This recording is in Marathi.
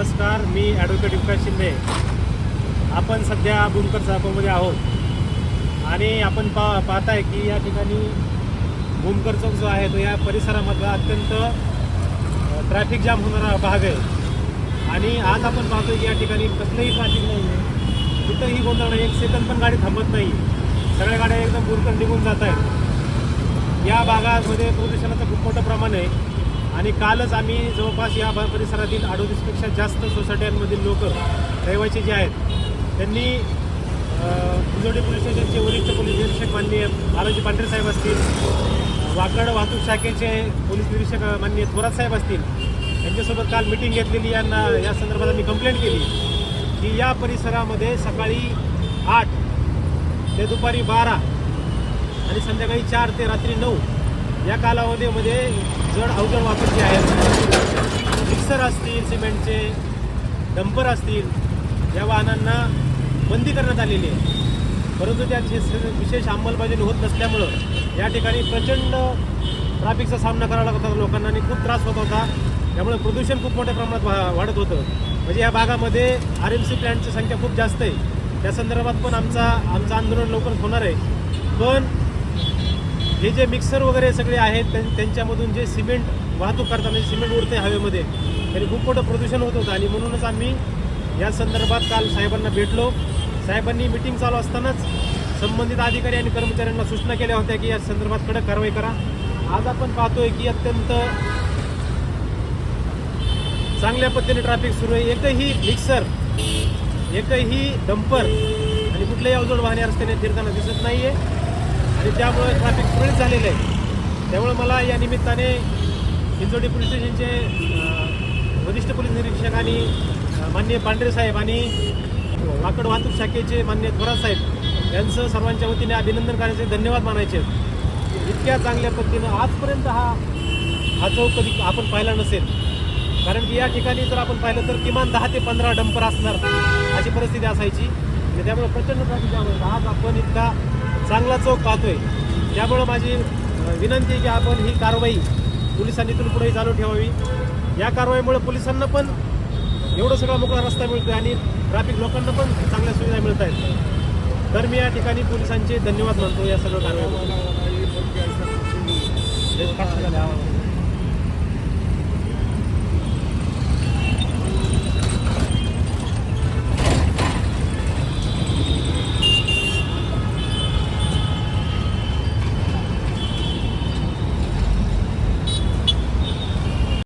नमस्कार मी ॲडव्होकेट विकास शिंदे. आपण सध्या बुनकर चौकामध्ये आहोत. आणि आपण पा पाहताय की या ठिकाणी बुमकर चौक जो आहे तो या परिसरामधला अत्यंत ट्रॅफिक जाम होणारा भाग आहे. आणि आज आपण पाहतोय की या ठिकाणी कसलंही ट्रॅफिक नाही आहे. कुठंही गोंधळ नाही एक सेकंद पण गाडी थांबत नाही. सगळ्या गाड्या एकदम बुरकर निघून जात आहेत. या भागामध्ये प्रदूषणाचं खूप मोठं प्रमाण आहे. आणि कालच आम्ही जवळपास या परिसरातील अडोतीसपेक्षा जास्त सोसायट्यांमधील लोक रहिवासी जे आहेत त्यांनी हिंजोडी पोलीस स्टेशनचे वरिष्ठ पोलीस निरीक्षक माननीय बालाजी पांढरे साहेब असतील वाकड वाहतूक शाखेचे पोलीस निरीक्षक माननीय थोरात साहेब असतील यांच्यासोबत काल मिटिंग घेतलेली यांना या संदर्भात आम्ही कंप्लेंट केली. की या परिसरामध्ये सकाळी आठ ते दुपारी बारा आणि संध्याकाळी चार ते रात्री नऊ या कालावधीमध्ये जड अवजड वाहतूक जे आहेत मिक्सर असतील सिमेंटचे डंपर असतील या वाहनांना बंदी करण्यात आलेली आहे. परंतु त्याची विशेष अंमलबजावणी होत नसल्यामुळं या ठिकाणी प्रचंड ट्रॅफिकचा सामना करावा लागत होता. लोकांना आणि खूप त्रास होत होता. त्यामुळे प्रदूषण खूप मोठ्या प्रमाणात वा- वाढत होतं. म्हणजे या भागामध्ये आर एम सी प्लॅन्टची संख्या खूप जास्त आहे. त्या संदर्भात पण आमचा आमचं आंदोलन लवकरच होणार आहे. पण हे जे मिक्सर वगैरे सगळे आहेत त्यां- त्यांच्यामधून जे सिमेंट वाहतूक करताना जे सिमेंट उडते हवेमध्ये तरी खूप मोठं प्रदूषण होत होतं. आणि म्हणूनच आम्ही या संदर्भात काल साहेबांना भेटलो. साहेबांनी मिटिंग चालू असतानाच संबंधित अधिकारी आणि कर्मचाऱ्यांना सूचना केल्या होत्या की या संदर्भात कडक कारवाई करा. आज आपण पाहतोय की अत्यंत चांगल्या पद्धतीने ट्रॅफिक सुरू आहे. एकही मिक्सर एकही डंपर आणि कुठल्याही अवजड वाहने रस्त्याने फिरताना दिसत नाही आहे आणि त्यामुळे ट्रॅफिक सुरळीत झालेलं आहे. त्यामुळे मला या निमित्ताने हिंजोडी पोलीस स्टेशनचे वरिष्ठ पोलीस निरीक्षक आणि मान्य पांढरे साहेब आणि वाकड वाहतूक शाखेचे मान्य थोरात साहेब यांचं सर्वांच्या वतीने अभिनंदन करायचे धन्यवाद मानायचे आहेत. इतक्या चांगल्या पद्धतीनं आजपर्यंत हा हा चौक कधी आपण पाहिला नसेल. कारण की या ठिकाणी जर आपण पाहिलं तर किमान दहा ते पंधरा डंपर असणार अशी परिस्थिती असायची. त्यामुळे प्रचंड ट्रॅफिक जाम आज आपण इतका चांगला चौक पाहतोय. त्यामुळं माझी विनंती आहे की आपण ही कारवाई पोलिसांनी इथून पुढेही चालू ठेवावी. या कारवाईमुळे पोलिसांना पण एवढं सगळा मोकळा रस्ता मिळतोय आणि ट्रॅफिक लोकांना पण चांगल्या सुविधा मिळत आहेत. तर मी या ठिकाणी पोलिसांचे धन्यवाद मानतो या सगळ्या कारवाईमुळे